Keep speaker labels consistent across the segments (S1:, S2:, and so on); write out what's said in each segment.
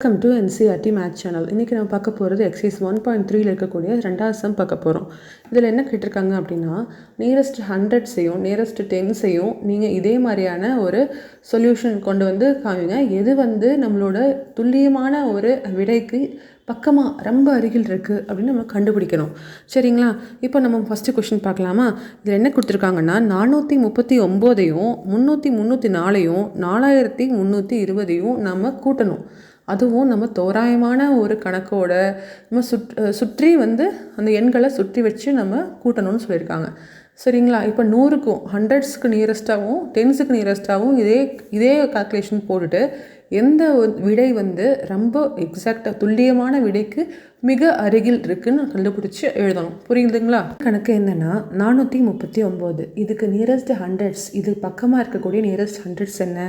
S1: Welcome to NCERT maths channel இன்றைக்கி நம்ம பார்க்க போகிறது எக்ஸைஸ் ஒன் பாயிண்ட் த்ரீயில் இருக்கக்கூடிய ரெண்டாவது சம் பார்க்க போகிறோம் இதில் என்ன கேட்டிருக்காங்க அப்படின்னா நியரஸ்ட் ஹண்ட்ரட்ஸையும் நியரஸ்ட் டென்ஸையும் நீங்கள் இதே மாதிரியான ஒரு சொல்யூஷன் கொண்டு வந்து காமிங்க. எது வந்து நம்மளோட துல்லியமான ஒரு விடைக்கு பக்கமாக ரொம்ப அருகில் இருக்குது அப்படின்னு நம்ம கண்டுபிடிக்கணும். சரிங்களா? இப்போ நம்ம ஃபஸ்ட்டு கொஷின் பார்க்கலாமா? இதில் என்ன கொடுத்துருக்காங்கன்னா நானூற்றி முப்பத்தி ஒம்போதையும் முந்நூற்றி முந்நூற்றி நாலையும் நாலாயிரத்தி முந்நூற்றி இருபதையும் நம்ம கூட்டணும். அதுவும் நம்ம தோராயமான ஒரு கணக்கோட நம்ம சுற் சுற்றி வந்து அந்த எண்களை சுற்றி வச்சு நம்ம கூட்டணும்னு சொல்லியிருக்காங்க. சரிங்களா? இப்போ நூறுக்கும் ஹண்ட்ரட்ஸ்க்கு நியரஸ்ட்டாகவும் டென்ஸுக்கு நியரஸ்ட்டாகவும் இதே இதே கால்குலேஷன் போட்டுட்டு எந்த விடை வந்து ரொம்ப எக்ஸாக்டாக துல்லியமான விடைக்கு மிக அருகில் இருக்குன்னு கண்டுபிடிச்சி எழுதணும். புரியுதுங்களா? கணக்கு என்னென்னா நானூற்றி முப்பத்தி ஒம்பது. இதுக்கு நியரஸ்ட் ஹண்ட்ரட்ஸ் இது பக்கமாக இருக்கக்கூடிய நியரஸ்ட் ஹண்ட்ரட்ஸ் என்ன?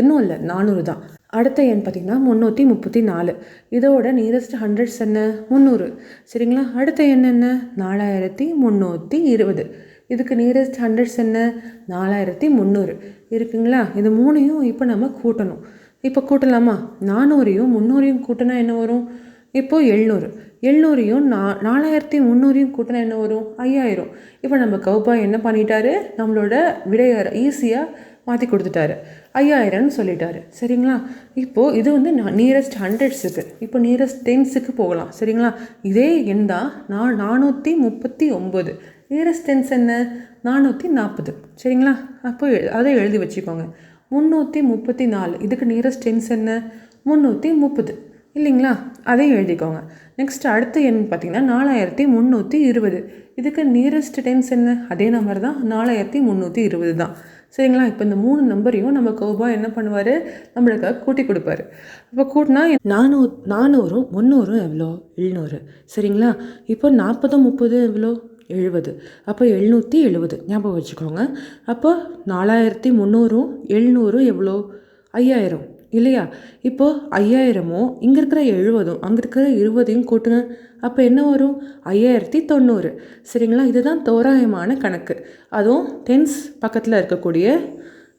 S1: இன்னும் இல்லை நானூறு தான். அடுத்த எண் பார்த்திங்கன்னா முந்நூற்றி முப்பத்தி நாலு. இதோட நியரஸ்ட் ஹண்ட்ரட்ஸ் என்ன? முந்நூறு. சரிங்களா? அடுத்த எண் என்ன? நாலாயிரத்தி முந்நூற்றி இருபது. இதுக்கு நியரஸ்ட் ஹண்ட்ரட்ஸ் என்ன? நாலாயிரத்தி முந்நூறு. இருக்குங்களா? இது மூணையும் இப்போ நம்ம கூட்டணும். இப்போ கூட்டலாமா? நானூறையும் முந்நூறையும் கூட்டினா என்ன வரும்? இப்போது எழுநூறு. எழுநூறையும் நா நாலாயிரத்தி முந்நூறையும் கூட்டினா என்ன வரும்? ஐயாயிரம். இப்போ நம்ம கௌபா என்ன பண்ணிட்டாரு? நம்மளோட விடையார ஈஸியாக மாற்றி கொடுத்துட்டாரு. ஐயாயிரம்னு சொல்லிட்டாரு. சரிங்களா? இப்போது இது வந்து நான் நியரஸ்ட் ஹண்ட்ரட்ஸுக்கு இப்போ நியரஸ்ட் டென்ஸுக்கு போகலாம். சரிங்களா? இதே எண் தான் நான் நானூற்றி முப்பத்தி ஒம்பது. நியரஸ்ட் டென்ஸ் என்ன? நானூற்றி நாற்பது. சரிங்களா? அப்போ அதை எழுதி வச்சுக்கோங்க. முந்நூற்றி முப்பத்தி நாலு. இதுக்கு நியரஸ்ட் டென்ஸ் என்ன? முந்நூற்றி முப்பது. இல்லைங்களா? அதையும் எழுதிக்கோங்க. நெக்ஸ்ட் அடுத்த எண் பார்த்திங்கன்னா நாலாயிரத்தி முந்நூற்றி இருபது. இதுக்கு நியரஸ்ட் டென்ஸ் என்ன? அதே நம்பர் தான் நாலாயிரத்தி முந்நூற்றி இருபது தான். சரிங்களா? இப்போ இந்த மூணு நம்பரையும் நம்ம கோபா என்ன பண்ணுவார்? நம்மளுக்காக கூட்டி கொடுப்பாரு. இப்போ கூட்டினா நானூ நானூறும் முந்நூறும் எவ்வளோ? எழுநூறு. சரிங்களா? இப்போ நாற்பதும் முப்பது எவ்வளோ? எழுபது. அப்போ எழுநூற்றி எழுபது. ஞாபகம் வச்சுக்கோங்க. அப்போ நாலாயிரத்தி முந்நூறும் எழுநூறும் எவ்வளோ? ஐயாயிரம். இல்லையா? இப்போது ஐயாயிரமும் இங்கே இருக்கிற எழுபதும் அங்கே இருக்கிற இருபதையும் கூட்டுங்க. அப்போ என்ன வரும்? ஐயாயிரத்தி தொண்ணூறு. சரிங்களா? இதுதான் தோராயமான கணக்கு. அதுவும் டென்ஸ் பக்கத்தில் இருக்கக்கூடிய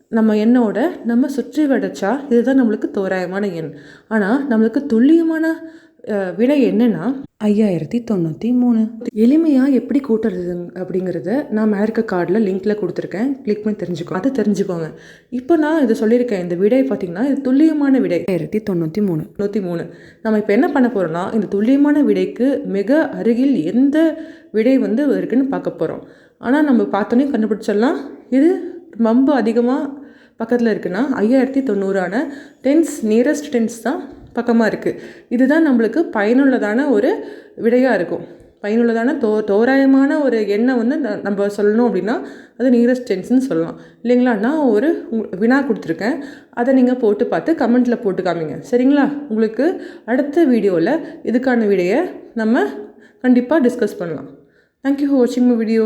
S1: நம்ம எண்ணோட நம்ம சுற்றி வடைச்சா இதுதான் நம்மளுக்கு தோராயமான எண். ஆனால் நம்மளுக்கு துல்லியமான விடை என்னென்னா ஐயாயிரத்தி தொண்ணூற்றி மூணு. எளிமையாக எப்படி கூட்டுறது அப்படிங்கிறத நான் மேற்க கார்டில் லிங்க்கில் கொடுத்துருக்கேன். கிளிக் பண்ணி தெரிஞ்சுக்கோ. அதை தெரிஞ்சுக்கோங்க. இப்போ நான் இதை சொல்லியிருக்கேன். இந்த விடை பார்த்திங்கன்னா இது துல்லியமான விடை. ஆயிரத்தி தொண்ணூற்றி மூணு. நூற்றி மூணு. நம்ம இப்போ என்ன பண்ண போகிறோம்னா இந்த துல்லியமான விடைக்கு மிக அருகில் எந்த விடை வந்து இருக்குன்னு பார்க்க போகிறோம் ஆனால் நம்ம பார்த்தோன்னே கண்டுபிடிச்சிடலாம். இது ரொம்ப அதிகமாக பக்கத்தில் இருக்குன்னா ஐயாயிரத்தி தொண்ணூறான டென்ஸ் நியரஸ்ட் டென்ஸ் தான். பக்கமாக இருக்குது இதுதான் நம்மளுக்கு பயனுள்ளதான ஒரு விடையாக இருக்கும். பயனுள்ளதான தோ தோராயமான ஒரு எண்ணம் வந்து நம்ம சொல்லணும் அப்படின்னா அது நியரஸ்ட் டென்ஸ்னு சொல்லலாம். இல்லைங்களா? நான் ஒரு வினா கொடுத்துருக்கேன். அதை நீங்கள் போட்டு பார்த்து கமெண்ட்டில் போட்டு காமிங்க. சரிங்களா? உங்களுக்கு அடுத்த வீடியோவில் இதுக்கான விடையை நம்ம கண்டிப்பாக டிஸ்கஸ் பண்ணலாம். தேங்க்யூ ஃபார் வாட்சிங் மை வீடியோ